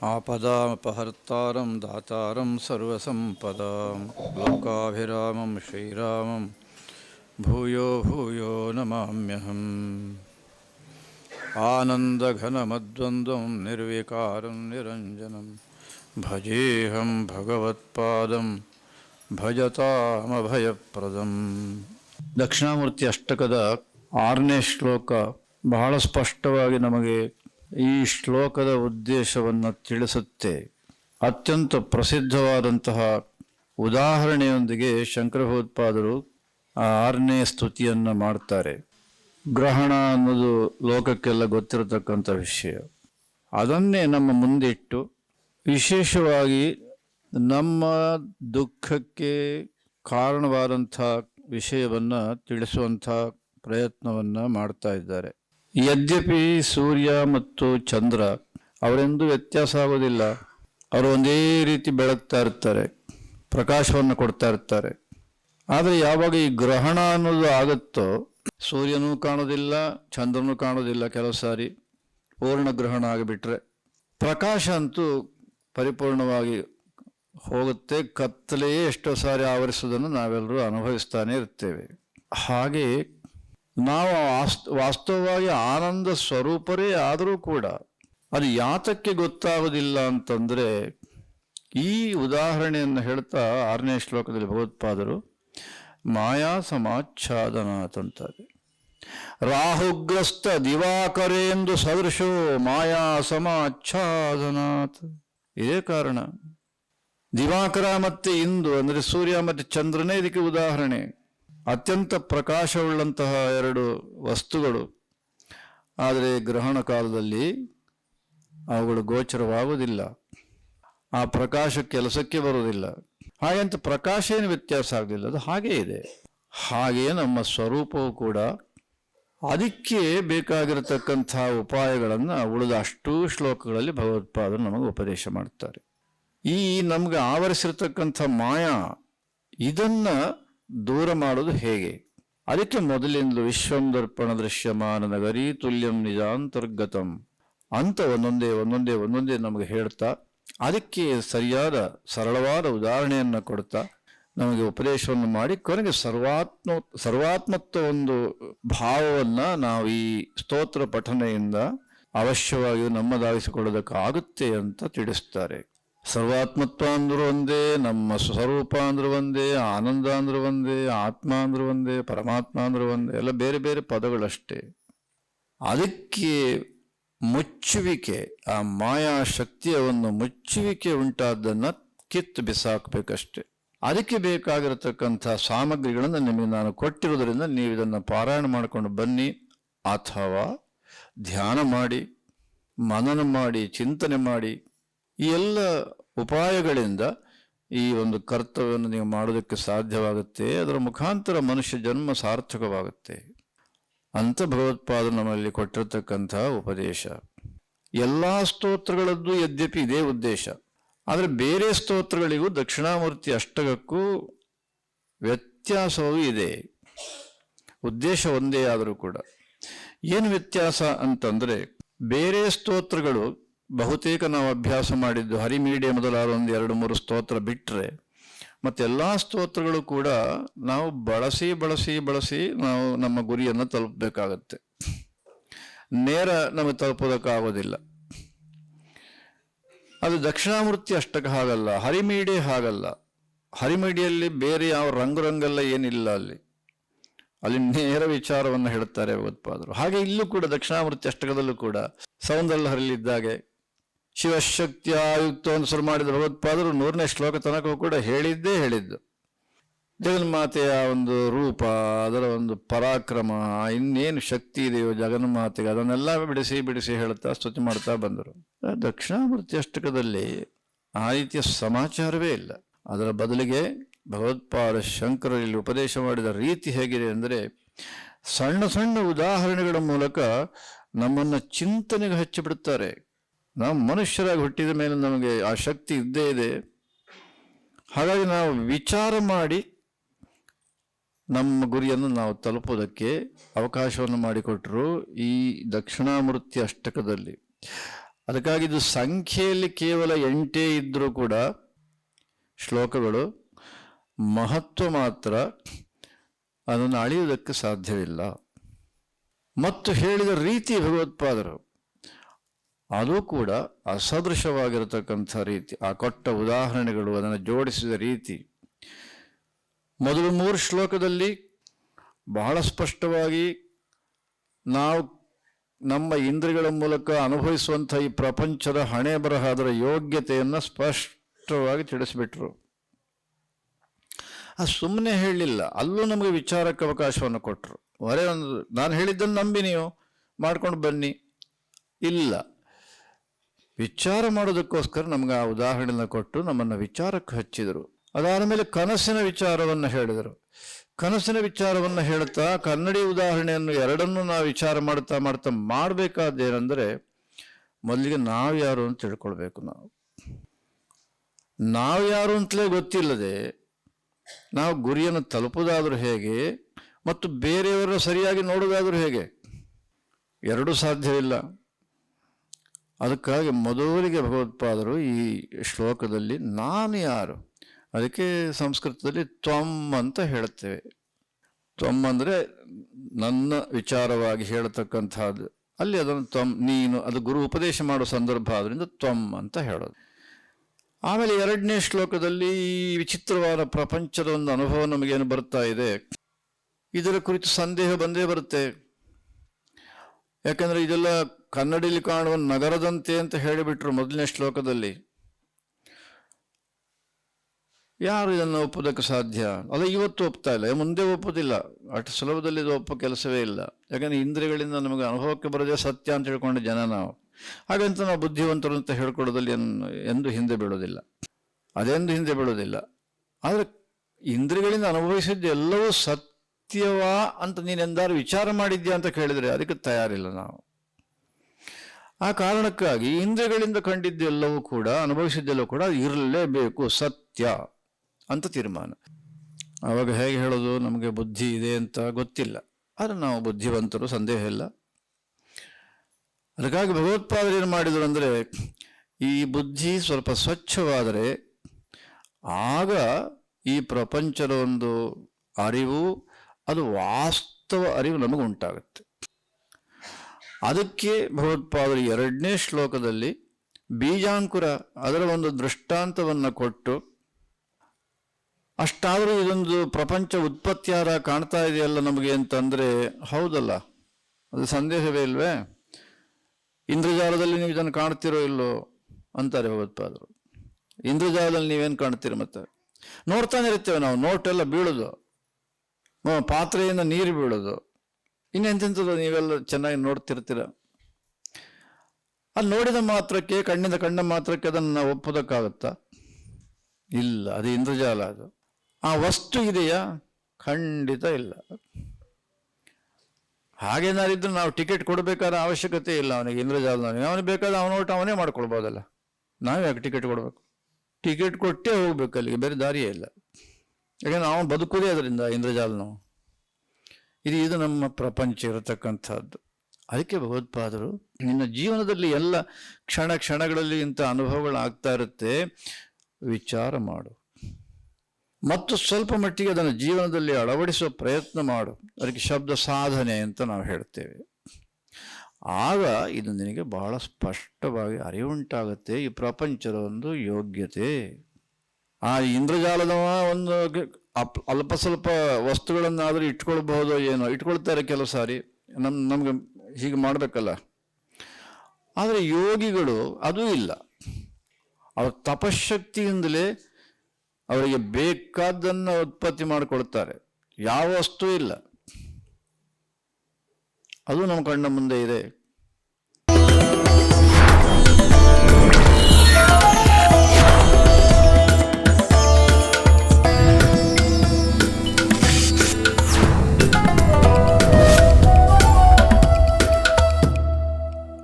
आपदामपहर्तारं दातारं सर्वसम्पदां लोकाभिरामं श्रीरामं भूयो भूयो नमाम्यहम् आनन्दघनमद्वन्द्वं निर्विकारं निरञ्जनं भजेऽहं भगवत्पादं ಭಜತಾಮಭಯಪ್ರದಂ ದಕ್ಷಿಣಾಮೂರ್ತಿ ಅಷ್ಟಕದ ಆರನೇ ಶ್ಲೋಕ ಬಹಳ ಸ್ಪಷ್ಟವಾಗಿ ನಮಗೆ ಈ ಶ್ಲೋಕದ ಉದ್ದೇಶವನ್ನು ತಿಳಿಸುತ್ತೆ. ಅತ್ಯಂತ ಪ್ರಸಿದ್ಧವಾದಂತಹ ಉದಾಹರಣೆಯೊಂದಿಗೆ ಶಂಕರ ಆ ಆರನೇ ಸ್ತುತಿಯನ್ನು ಮಾಡ್ತಾರೆ. ಗ್ರಹಣ ಅನ್ನೋದು ಲೋಕಕ್ಕೆಲ್ಲ ಗೊತ್ತಿರತಕ್ಕಂಥ ವಿಷಯ. ಅದನ್ನೇ ನಮ್ಮ ಮುಂದಿಟ್ಟು ವಿಶೇಷವಾಗಿ ನಮ್ಮ ದುಃಖಕ್ಕೆ ಕಾರಣವಾದಂಥ ವಿಷಯವನ್ನು ತಿಳಿಸುವಂಥ ಪ್ರಯತ್ನವನ್ನು ಮಾಡ್ತಾ ಇದ್ದಾರೆ. ಯದ್ಯಪಿ ಸೂರ್ಯ ಮತ್ತು ಚಂದ್ರ, ಅವರೆಂದೂ ವ್ಯತ್ಯಾಸ ಆಗೋದಿಲ್ಲ ಅವರು ಒಂದೇ ರೀತಿ ಬೆಳಗ್ತಾ ಇರ್ತಾರೆ, ಪ್ರಕಾಶವನ್ನು ಕೊಡ್ತಾ ಇರ್ತಾರೆ. ಆದರೆ ಯಾವಾಗ ಈ ಗ್ರಹಣ ಅನ್ನೋದು ಆಗುತ್ತೋ, ಸೂರ್ಯನೂ ಕಾಣೋದಿಲ್ಲ ಚಂದ್ರನೂ ಕಾಣೋದಿಲ್ಲ ಕೆಲವು ಸಾರಿ, ಪೂರ್ಣ ಗ್ರಹಣ ಆಗಿಬಿಟ್ರೆ. ಪ್ರಕಾಶ ಅಂತೂ ಪರಿಪೂರ್ಣವಾಗಿ ಹೋಗುತ್ತೆ, ಕತ್ತಲೆಯೇ ಎಷ್ಟೋ ಸಾರಿ ಆವರಿಸೋದನ್ನು ನಾವೆಲ್ಲರೂ ಅನುಭವಿಸ್ತಾನೆ ಇರ್ತೇವೆ. ಹಾಗೆ ನಾವು ವಾಸ್ತ ವಾಸ್ತವವಾಗಿ ಆನಂದ ಸ್ವರೂಪರೇ ಆದರೂ ಕೂಡ ಅದು ಯಾತಕ್ಕೆ ಗೊತ್ತಾಗೋದಿಲ್ಲ ಅಂತಂದರೆ ಈ ಉದಾಹರಣೆಯನ್ನು ಹೇಳ್ತಾ ಆರನೇ ಶ್ಲೋಕದಲ್ಲಿ ಭಗವತ್ಪಾದರು, ಮಾಯಾ ಸಮಾಚ್ಛಾದನಾಥ್ ಅಂತಾರೆ. ರಾಹುಗ್ರಸ್ತ ದಿವಾಕರೇಂದು ಸದೃಶೋ ಮಾಯಾ ಸಮಾಚ್ಛಾದನಾಥ್ ಇದೇ ಕಾರಣ. ದಿವಾಕರ ಮತ್ತೆ ಇಂದು, ಅಂದರೆ ಸೂರ್ಯ ಮತ್ತು ಚಂದ್ರನೇ ಇದಕ್ಕೆ ಉದಾಹರಣೆ. ಅತ್ಯಂತ ಪ್ರಕಾಶವುಳ್ಳಂತಹ ಎರಡು ವಸ್ತುಗಳು. ಆದರೆ ಗ್ರಹಣ ಕಾಲದಲ್ಲಿ ಅವುಗಳು ಗೋಚರವಾಗುವುದಿಲ್ಲ. ಆ ಪ್ರಕಾಶ ಕೆಲಸಕ್ಕೆ ಬರುವುದಿಲ್ಲ. ಹಾಗೆಂತ ಪ್ರಕಾಶ ಏನು ವ್ಯತ್ಯಾಸ ಆಗಲಿಲ್ಲ ಅದು ಹಾಗೇ ಇದೆ. ಹಾಗೆಯೇ ನಮ್ಮ ಸ್ವರೂಪವು ಕೂಡ ಅದಕ್ಕೆ ಬೇಕಾಗಿರತಕ್ಕಂಥ ಉಪಾಯಗಳನ್ನು ಉಳಿದ ಅಷ್ಟೂ ಶ್ಲೋಕಗಳಲ್ಲಿ ಭಗವತ್ಪಾದರು ನಮಗೆ ಉಪದೇಶ ಮಾಡ್ತಾರೆ ಈ ನಮ್ಗೆ ಆವರಿಸಿರ್ತಕ್ಕಂಥ ಮಾಯಾ ಇದನ್ನ ದೂರ ಮಾಡೋದು ಹೇಗೆ? ಅದಕ್ಕೆ ಮೊದಲಿಂದಲೂ ವಿಶ್ವಂ ದರ್ಪಣ ದೃಶ್ಯಮಾನ ನಗರಿ ತುಲ್ಯಂ ನಿಜಾಂತರ್ಗತಂ ಅಂತ ಒಂದೊಂದೇ ಒಂದೊಂದೇ ಒಂದೊಂದೇ ನಮಗೆ ಹೇಳ್ತಾ, ಅದಕ್ಕೆ ಸರಿಯಾದ, ಸರಳವಾದ ಉದಾಹರಣೆಯನ್ನು ಕೊಡ್ತಾ, ನಮಗೆ ಉಪದೇಶವನ್ನು ಮಾಡಿ, ಕೊನೆಗೆ ಸರ್ವಾತ್ಮ, ಸರ್ವಾತ್ಮತ್ವ ಒಂದು ಭಾವವನ್ನು ನಾವು ಈ ಸ್ತೋತ್ರ ಪಠನೆಯಿಂದ ಅವಶ್ಯವಾಗಿಯೂ ನಮ್ಮದಾಗಿಸಿಕೊಳ್ಳೋದಕ್ಕಾಗುತ್ತೆ ಅಂತ ತಿಳಿಸ್ತಾರೆ. ಸರ್ವಾತ್ಮತ್ವ ಅಂದ್ರೂ ಒಂದೇ, ನಮ್ಮ ಸ್ವರೂಪ ಅಂದ್ರೂ ಒಂದೇ, ಆನಂದ ಅಂದ್ರೂ ಒಂದೇ, ಆತ್ಮ ಅಂದ್ರೂ ಒಂದೇ, ಪರಮಾತ್ಮ ಅಂದ್ರೂ ಒಂದೇ, ಎಲ್ಲ ಬೇರೆ ಬೇರೆ ಪದಗಳಷ್ಟೇ. ಅದಕ್ಕೆ ಮುಚ್ಚುವಿಕೆ, ಆ ಮಾಯಾ ಶಕ್ತಿಯ ಒಂದು ಮುಚ್ಚುವಿಕೆ ಉಂಟಾದ್ದನ್ನು ಕಿತ್ತು ಬಿಸಾಕಬೇಕಷ್ಟೆ. ಅದಕ್ಕೆ ಬೇಕಾಗಿರತಕ್ಕಂಥ ಸಾಮಗ್ರಿಗಳನ್ನು ನಿಮಗೆ ನಾನು ಕೊಟ್ಟಿರೋದರಿಂದ ನೀವು ಇದನ್ನು ಪಾರಾಯಣ ಮಾಡಿಕೊಂಡು ಬನ್ನಿ, ಅಥವಾ ಧ್ಯಾನ ಮಾಡಿ, ಮನನ ಮಾಡಿ, ಚಿಂತನೆ ಮಾಡಿ ಈ ಎಲ್ಲ ಉಪಾಯಗಳಿಂದ ಈ ಒಂದು ಕರ್ತವ್ಯವನ್ನು ನೀವು ಮಾಡೋದಕ್ಕೆ ಸಾಧ್ಯವಾಗುತ್ತೆ. ಅದರ ಮುಖಾಂತರ ಮನುಷ್ಯ ಜನ್ಮ ಸಾರ್ಥಕವಾಗುತ್ತೆ ಅಂತ ಭಗವತ್ಪಾದ ನಮ್ಮಲ್ಲಿ ಕೊಟ್ಟಿರ್ತಕ್ಕಂಥ ಉಪದೇಶ. ಎಲ್ಲ ಸ್ತೋತ್ರಗಳದ್ದು ಯದ್ಯಪಿ ಇದೇ ಉದ್ದೇಶ. ಆದರೆ ಬೇರೆ ಸ್ತೋತ್ರಗಳಿಗೂ ದಕ್ಷಿಣಾಮೂರ್ತಿ ಅಷ್ಟಕಕ್ಕೂ ವ್ಯತ್ಯಾಸವೂ ಇದೆ. ಉದ್ದೇಶ ಒಂದೇ ಆದರೂ ಕೂಡ. ಏನು ವ್ಯತ್ಯಾಸ ಅಂತಂದರೆ ಬೇರೆ ಸ್ತೋತ್ರಗಳು ಬಹುತೇಕ ನಾವು ಅಭ್ಯಾಸ ಮಾಡಿದ್ದು ಹರಿಮೀಡಿಯ ಮೊದಲಾದ ಒಂದು ಎರಡು ಮೂರು ಸ್ತೋತ್ರ ಬಿಟ್ಟರೆ ಮತ್ತೆಲ್ಲ ಸ್ತೋತ್ರಗಳು ಕೂಡ ನಾವು ಬಳಸಿ ಬಳಸಿ ಬಳಸಿ ನಾವು ನಮ್ಮ ಗುರಿಯನ್ನು ತಲುಪಬೇಕಾಗತ್ತೆ. ನೇರ ನಮಗೆ ತಲುಪೋದಕ್ಕಾಗೋದಿಲ್ಲ. ಅದು ದಕ್ಷಿಣಾಮೂರ್ತಿ ಅಷ್ಟಕ್ಕೆ ಹಾಗಲ್ಲ ಹರಿಮೀಡಿ ಹಾಗಲ್ಲ. ಹರಿಮೀಡಿಯಲ್ಲಿ ಬೇರೆ ಯಾವ ರಂಗು ರಂಗೆಲ್ಲ ಏನಿಲ್ಲ ಅಲ್ಲಿ. ಅಲ್ಲಿ ನೇರ ವಿಚಾರವನ್ನು ಹೇಳುತ್ತಾರೆ ಭಗವತ್ಪಾದರು. ಹಾಗೆ ಇಲ್ಲೂ ಕೂಡ ದಕ್ಷಿಣಾಮೂರ್ತಿ ಅಷ್ಟಕದಲ್ಲೂ ಕೂಡ ಸೌಂದರ್ಯ ಹರಿಲಿದ್ದಾಗೆ ಶಿವಶಕ್ತಿಯ ಆಯುಕ್ತವನ್ನು ಶುರು ಮಾಡಿದ ಭಗವತ್ಪಾದರು ನೂರನೇ ಶ್ಲೋಕ ತನಕ ಕೂಡ ಹೇಳಿದ್ದೇ ಹೇಳಿದ್ದು. ಜಗನ್ಮಾತೆಯ ಒಂದು ರೂಪ, ಅದರ ಒಂದು ಪರಾಕ್ರಮ, ಇನ್ನೇನು ಶಕ್ತಿ ಇದೆಯೋ ಜಗನ್ಮಾತೆಗೆ ಅದನ್ನೆಲ್ಲ ಬಿಡಿಸಿ ಬಿಡಿಸಿ ಹೇಳುತ್ತಾ ಸ್ತುತಿ ಮಾಡ್ತಾ ಬಂದರು. ದಕ್ಷಿಣಾಮೃತಿ ಅಷ್ಟಕದಲ್ಲಿ ಆ ರೀತಿಯ ಸಮಾಚಾರವೇ ಇಲ್ಲ. ಅದರ ಬದಲಿಗೆ ಭಗವತ್ಪಾದ ಶಂಕರಲ್ಲಿ ಉಪದೇಶ ಮಾಡಿದ ರೀತಿ ಹೇಗಿದೆ ಅಂದರೆ, ಸಣ್ಣ ಸಣ್ಣ ಉದಾಹರಣೆಗಳ ಮೂಲಕ ನಮ್ಮನ್ನು ಚಿಂತನೆಗೆ ಹಚ್ಚಿಬಿಡುತ್ತಾರೆ ನಾವು ಮನುಷ್ಯರಾಗಿ ಹುಟ್ಟಿದ ಮೇಲೆ ನಮಗೆ ಆ ಶಕ್ತಿ ಇದ್ದೇ ಇದೆ. ಹಾಗಾಗಿ ನಾವು ವಿಚಾರ ಮಾಡಿ ನಮ್ಮ ಗುರಿಯನ್ನು ನಾವು ತಲುಪೋದಕ್ಕೆ ಅವಕಾಶವನ್ನು ಮಾಡಿಕೊಟ್ಟರು ಈ ದಕ್ಷಿಣಾಮೂರ್ತಿ ಅಷ್ಟಕದಲ್ಲಿ. ಅದಕ್ಕಾಗಿ ಇದು ಸಂಖ್ಯೆಯಲ್ಲಿ ಕೇವಲ ಎಂಟೇ ಇದ್ದರೂ ಕೂಡ ಶ್ಲೋಕಗಳು ಮಹತ್ವ ಮಾತ್ರ, ಅದನ್ನು ಅಳೆಯುವುದಕ್ಕೆ ಸಾಧ್ಯವಿಲ್ಲ. ಮತ್ತು ಹೇಳಿದ ರೀತಿ ಭಗವತ್ಪಾದರು. ಅದು ಕೂಡ ಅಸದೃಶವಾಗಿರತಕ್ಕಂಥ ರೀತಿ. ಆ ಕೊಟ್ಟ ಉದಾಹರಣೆಗಳು ಅದನ್ನು ಜೋಡಿಸಿದ ರೀತಿ. ಮೊದಲು ಮೂರು ಶ್ಲೋಕದಲ್ಲಿ ಬಹಳ ಸ್ಪಷ್ಟವಾಗಿ ನಾವು ನಮ್ಮ ಇಂದ್ರಿಯಗಳ ಮೂಲಕ ಅನುಭವಿಸುವಂಥ ಈ ಪ್ರಪಂಚದ ಹಣೆ ಬರಹ ಅದರ ಯೋಗ್ಯತೆಯನ್ನು ಸ್ಪಷ್ಟವಾಗಿ ತಿಳಿಸ್ಬಿಟ್ರು. ಆ ಸುಮ್ಮನೆ ಹೇಳಲಿಲ್ಲ. ಅಲ್ಲೂ ನಮಗೆ ವಿಚಾರಕ್ಕೆ ಅವಕಾಶವನ್ನು ಕೊಟ್ಟರು ಹೊರೆ ಒಂದು, ನಾನು ಹೇಳಿದ್ದನ್ನು ನಂಬಿ ನೀವು ಮಾಡ್ಕೊಂಡು ಬನ್ನಿ. ಇಲ್ಲ. ವಿಚಾರ ಮಾಡೋದಕ್ಕೋಸ್ಕರ ನಮ್ಗೆ ಆ ಉದಾಹರಣೆನ ಕೊಟ್ಟು ನಮ್ಮನ್ನು ವಿಚಾರಕ್ಕೆ ಹಚ್ಚಿದರು. ಅದಾದ ಮೇಲೆ ಕನಸಿನ ವಿಚಾರವನ್ನು ಹೇಳಿದರು. ಕನಸಿನ ವಿಚಾರವನ್ನು ಹೇಳ್ತಾ ಕನ್ನಡಿ ಉದಾಹರಣೆಯನ್ನು ಎರಡನ್ನೂ ನಾವು ವಿಚಾರ ಮಾಡ್ತಾ ಮಾಡ್ತಾ ಮಾಡಬೇಕಾದ್ದೇನೆಂದರೆ ಮೊದಲಿಗೆ ನಾವು ಯಾರು ಅಂತ ತಿಳ್ಕೊಳ್ಬೇಕು ನಾವು. ನಾವು ಯಾರು ಅಂತಲೇ ಗೊತ್ತಿಲ್ಲದೆ ನಾವು ಗುರಿಯನ್ನು ತಲುಪೋದಾದರೂ ಹೇಗೆ ಮತ್ತು ಬೇರೆಯವರ ಸರಿಯಾಗಿ ನೋಡೋದಾದರೂ ಹೇಗೆ? ಎರಡೂ ಸಾಧ್ಯವಿಲ್ಲ. ಅದಕ್ಕಾಗಿ ಮೊದಲಿಗೆ ಭಗವತ್ಪಾದರು ಈ ಶ್ಲೋಕದಲ್ಲಿ ನಾನು ಯಾರು? ಅದಕ್ಕೆ ಸಂಸ್ಕೃತದಲ್ಲಿ ತ್ವಮ್ ಅಂತ ಹೇಳ್ತೇವೆ. ತ್ವಮ್ ಅಂದರೆ ನನ್ನ ವಿಚಾರವಾಗಿ ಹೇಳತಕ್ಕಂಥದ್ದು. ಅಲ್ಲಿ ಅದನ್ನು ತ್ವಮ್ ನೀನು, ಅದು ಗುರು ಉಪದೇಶ ಮಾಡುವ ಸಂದರ್ಭ ಆದ್ದರಿಂದ ತ್ವಮ್ ಅಂತ ಹೇಳೋದು. ಆಮೇಲೆ ಎರಡನೇ ಶ್ಲೋಕದಲ್ಲಿ ಈ ವಿಚಿತ್ರವಾದ ಪ್ರಪಂಚದ ಒಂದು ಅನುಭವ ನಮಗೇನು ಬರ್ತಾ ಇದೆ? ಇದರ ಕುರಿತು ಸಂದೇಹ ಬಂದೇ ಬರುತ್ತೆ. ಯಾಕಂದರೆ ಇದೆಲ್ಲ ಕನ್ನಡಿಲಿ ಕಾಣುವ ನಗರದಂತೆ ಅಂತ ಹೇಳಿಬಿಟ್ರು ಮೊದಲನೇ ಶ್ಲೋಕದಲ್ಲಿ. ಯಾರು ಇದನ್ನು ಒಪ್ಪೋದಕ್ಕೆ ಸಾಧ್ಯ? ಅಲ್ಲ ಇವತ್ತು ಒಪ್ತಾ ಇಲ್ಲ. ಮುಂದೆ ಒಪ್ಪೋದಿಲ್ಲ ಅಷ್ಟು ಸುಲಭದಲ್ಲಿ ಇದು ಒಪ್ಪೋ ಕೆಲಸವೇ ಇಲ್ಲ. ಯಾಕಂದ್ರೆ ಇಂದ್ರಿಯಗಳಿಂದ ನಮಗೆ ಅನುಭವಕ್ಕೆ ಬರೋದೇ ಸತ್ಯ ಅಂತ ಹೇಳ್ಕೊಂಡು ಜನ ನಾವು. ಹಾಗಂತ ನಾವು ಬುದ್ಧಿವಂತರು ಅಂತ ಹೇಳ್ಕೊಡೋದಲ್ಲಿ ಎಂದು ಹಿಂದೆ ಬೀಳೋದಿಲ್ಲ. ಅದೆಂದು ಹಿಂದೆ ಬೀಳೋದಿಲ್ಲ. ಆದರೆ ಇಂದ್ರಿಯಗಳಿಂದ ಅನುಭವಿಸಿದ್ದು ಎಲ್ಲವೂ ಸತ್ಯವಾ ಅಂತ ನೀನೆಂದಾರು ವಿಚಾರ ಮಾಡಿದ್ಯಾ ಅಂತ ಕೇಳಿದರೆ ಅದಕ್ಕೆ ತಯಾರಿಲ್ಲ ನಾವು. ಆ ಕಾರಣಕ್ಕಾಗಿ ಇಂದ್ರಿಯಗಳಿಂದ ಕಂಡಿದ್ದೆಲ್ಲವೂ ಕೂಡ, ಅನುಭವಿಸಿದ್ದೆಲ್ಲವೂ ಕೂಡ ಇರಲೇಬೇಕು, ಸತ್ಯ ಅಂತ ತೀರ್ಮಾನ. ಆವಾಗ ಹೇಗೆ ಹೇಳೋದು, ನಮಗೆ ಬುದ್ಧಿ ಇದೆ ಅಂತ ಗೊತ್ತಿಲ್ಲ. ಆದರೆ ನಾವು ಬುದ್ಧಿವಂತರು, ಸಂದೇಹ ಇಲ್ಲ. ಅದಕ್ಕಾಗಿ ಭಗವತ್ಪಾದರು ಏನು ಮಾಡಿದರು ಅಂದರೆ, ಈ ಬುದ್ಧಿ ಸ್ವಲ್ಪ ಸ್ವಚ್ಛವಾದರೆ ಆಗ ಈ ಪ್ರಪಂಚದ ಒಂದು ಅರಿವು, ಅದು ವಾಸ್ತವ ಅರಿವು ನಮಗೆ ಉಂಟಾಗುತ್ತೆ ಅದಕ್ಕೆ ಭಗವತ್ಪಾದರು ಎರಡನೇ ಶ್ಲೋಕದಲ್ಲಿ ಬೀಜಾಂಕುರ ಅದರ ಒಂದು ದೃಷ್ಟಾಂತವನ್ನು ಕೊಟ್ಟು, ಅಷ್ಟಾದರೂ ಇದೊಂದು ಪ್ರಪಂಚ ಉತ್ಪತ್ತಿಯಾರ ಕಾಣ್ತಾ ಇದೆಯಲ್ಲ ನಮಗೆ ಅಂತಂದರೆ, ಹೌದಲ್ಲ? ಅದು ಸಂದೇಹವೇ ಇಲ್ವೇ? ಇಂದ್ರಜಾಲದಲ್ಲಿ ನೀವು ಇದನ್ನು ಕಾಣ್ತಿರೋ ಇಲ್ಲೋ ಅಂತಾರೆ ಭಗವತ್ಪಾದರು. ಇಂದ್ರಜಾಲದಲ್ಲಿ ನೀವೇನು ಕಾಣ್ತೀರಿ ಮತ್ತೆ? ನೋಡ್ತಾನೆ ಇರ್ತೇವೆ ನಾವು, ನೋಟೆಲ್ಲ ಬೀಳೋದು. ಪಾತ್ರೆಯಿಂದ ನೀರು ಬೀಳೋದು. ಇನ್ನೆಂತೆಂಥದ್ದು ನೀವೆಲ್ಲ ಚೆನ್ನಾಗಿ ನೋಡ್ತಿರ್ತೀರ? ಅಲ್ಲಿ ನೋಡಿದ ಮಾತ್ರಕ್ಕೆ, ಕಣ್ಣಿಂದ ಕಣ್ಣ ಮಾತ್ರಕ್ಕೆ ಅದನ್ನು ನಾವು ಒಪ್ಪೋದಕ್ಕಾಗತ್ತಾ? ಇಲ್ಲ, ಅದು ಇಂದ್ರಜಾಲ ಅದು. ಆ ವಸ್ತು ಇದೆಯಾ? ಖಂಡಿತ ಇಲ್ಲ. ಹಾಗೇನಾರಿದ್ರು ನಾವು ಟಿಕೆಟ್ ಕೊಡಬೇಕಾದ ಅವಶ್ಯಕತೆ ಇಲ್ಲ ಅವನಿಗೆ ಇಂದ್ರಜಾಲದವನಿಗೆ ಅವನಿಗೆ ಬೇಕಾದ ಅವನ ಒಟ್ಟು ಅವನೇ ಮಾಡ್ಕೊಳ್ಬೋದಲ್ಲ. ನಾವು ಯಾಕೆ ಟಿಕೆಟ್ ಕೊಡಬೇಕು? ಟಿಕೆಟ್ ಕೊಟ್ಟೇ ಹೋಗ್ಬೇಕು ಅಲ್ಲಿಗೆ, ಬೇರೆ ದಾರಿಯೇ ಇಲ್ಲ. ಯಾಕಂದ್ರೆ ಅವನು ಬದುಕೋದೇ ಅದರಿಂದ ಇಂದ್ರಜಾಲನವು ಇದು ಇದು ನಮ್ಮ ಪ್ರಪಂಚ ಇರತಕ್ಕಂಥದ್ದು. ಅದಕ್ಕೆ ಭಗವತ್ಪಾದರು, ನಿನ್ನ ಜೀವನದಲ್ಲಿ ಎಲ್ಲ ಕ್ಷಣ ಕ್ಷಣಗಳಲ್ಲಿ ಇಂಥ ಅನುಭವಗಳು ಆಗ್ತಾ ಇರುತ್ತೆ, ವಿಚಾರ ಮಾಡು. ಮತ್ತು ಸ್ವಲ್ಪ ಮಟ್ಟಿಗೆ ಅದನ್ನು ಜೀವನದಲ್ಲಿ ಅಳವಡಿಸುವ ಪ್ರಯತ್ನ ಮಾಡು. ಅದಕ್ಕೆ ಶಬ್ದ ಸಾಧನೆ ಅಂತ ನಾವು ಹೇಳ್ತೇವೆ. ಆಗ ಇದು ನಿನಗೆ ಬಹಳ ಸ್ಪಷ್ಟವಾಗಿ ಅರಿವುಂಟಾಗುತ್ತೆ. ಈ ಪ್ರಪಂಚದ ಒಂದು ಯೋಗ್ಯತೆ. ಆ ಇಂದ್ರಜಾಲದ ಒಂದು ಅಲ್ಪ ಸ್ವಲ್ಪ ವಸ್ತುಗಳನ್ನಾದರೂ ಇಟ್ಕೊಳ್ಬಹುದೋ ಏನೋ? ಇಟ್ಕೊಳ್ತಾರೆ ಕೆಲವು ಸಾರಿ. ನಮ್ಮ ನಮ್ಗೆ ಹೀಗೆ ಮಾಡಬೇಕಲ್ಲ. ಆದರೆ ಯೋಗಿಗಳು ಅದೂ ಇಲ್ಲ. ಅವ್ರ ತಪಶಕ್ತಿಯಿಂದಲೇ ಅವರಿಗೆ ಬೇಕಾದ್ದನ್ನು ಉತ್ಪತ್ತಿ ಮಾಡಿಕೊಳ್ತಾರೆ. ಯಾವ ವಸ್ತು ಇಲ್ಲ. ಅದು ನಮ್ಮ ಕಣ್ಣ ಮುಂದೆ ಇದೆ.